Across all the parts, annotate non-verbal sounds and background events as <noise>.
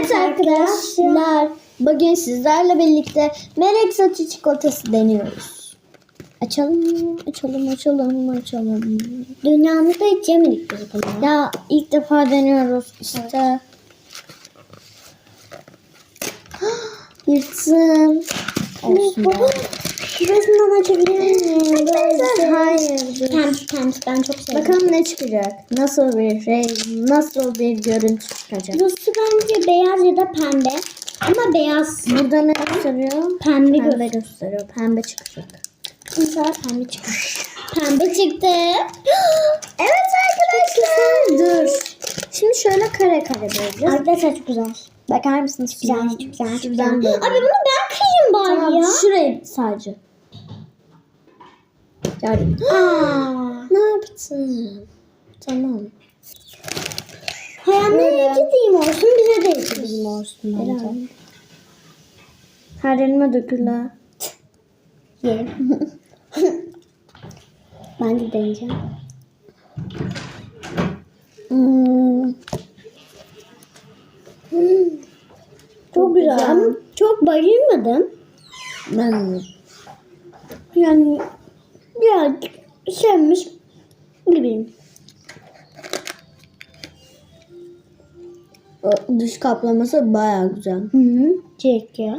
Evet arkadaşlar. Bugün sizlerle birlikte melek saçı çikolatası deniyoruz. Açalım, açalım, açalım, açalım. Dünyamızda hiç yemedik biz bunu. Ya ilk defa deniyoruz işte. Yırtsın. <gasps> Olsun Baba. Şurasından açabilir miyim? Arkadaşlar, hayır. Pembe pembe ben çok seviyorum. Bakalım ne çıkacak. Nasıl bir şey, nasıl bir görüntü çıkacak. Burası bence beyaz ya da pembe. Ama beyaz Burada ne gösteriyor? pembe, Pembe gösteriyor. Pembe çıkacak. Mesela pembe çıktı. Pembe çıktı. <gasps> Evet arkadaşlar. Dur. Şimdi şöyle kare kare böleceğiz. Arkadaşlar çok güzel. Bakar mısınız? Güzel, güzel, güzel. böyle. Abi bunu ben kıyayım bari Tamam, ya. şurayı sadece. Gördüm. Aa. ne yaptın? Tamam. Hayallerine iki diyeyim olsun bize de iki diyeyim olsun. Her yerime döküldü. Yerim. <laughs> ben de deneyeceğim. Hmm. Çok güzel. Çok bayılmadım. Ben Yani birazcık sevmiş gibiyim. o dış kaplaması baya güzel. Hı hı. Çek ya.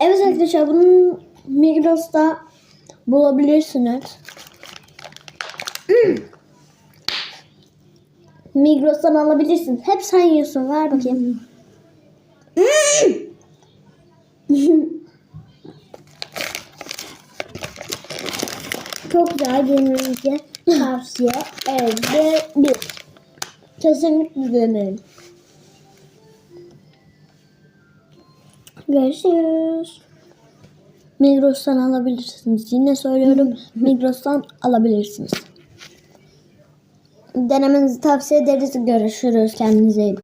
Evet arkadaşlar bunu Migros'ta bulabilirsiniz. <clears throat> Migros'tan alabilirsin. Hep sen yiyorsun. Ver bakayım. <clears throat> Çok güzel deneyinize tavsiye ederim. Kesinlikle deneyin. Görüşürüz. Migros'tan alabilirsiniz. Yine söylüyorum. <laughs> Migros'tan alabilirsiniz. Denemenizi tavsiye ederiz. Görüşürüz. Kendinize iyi bakın.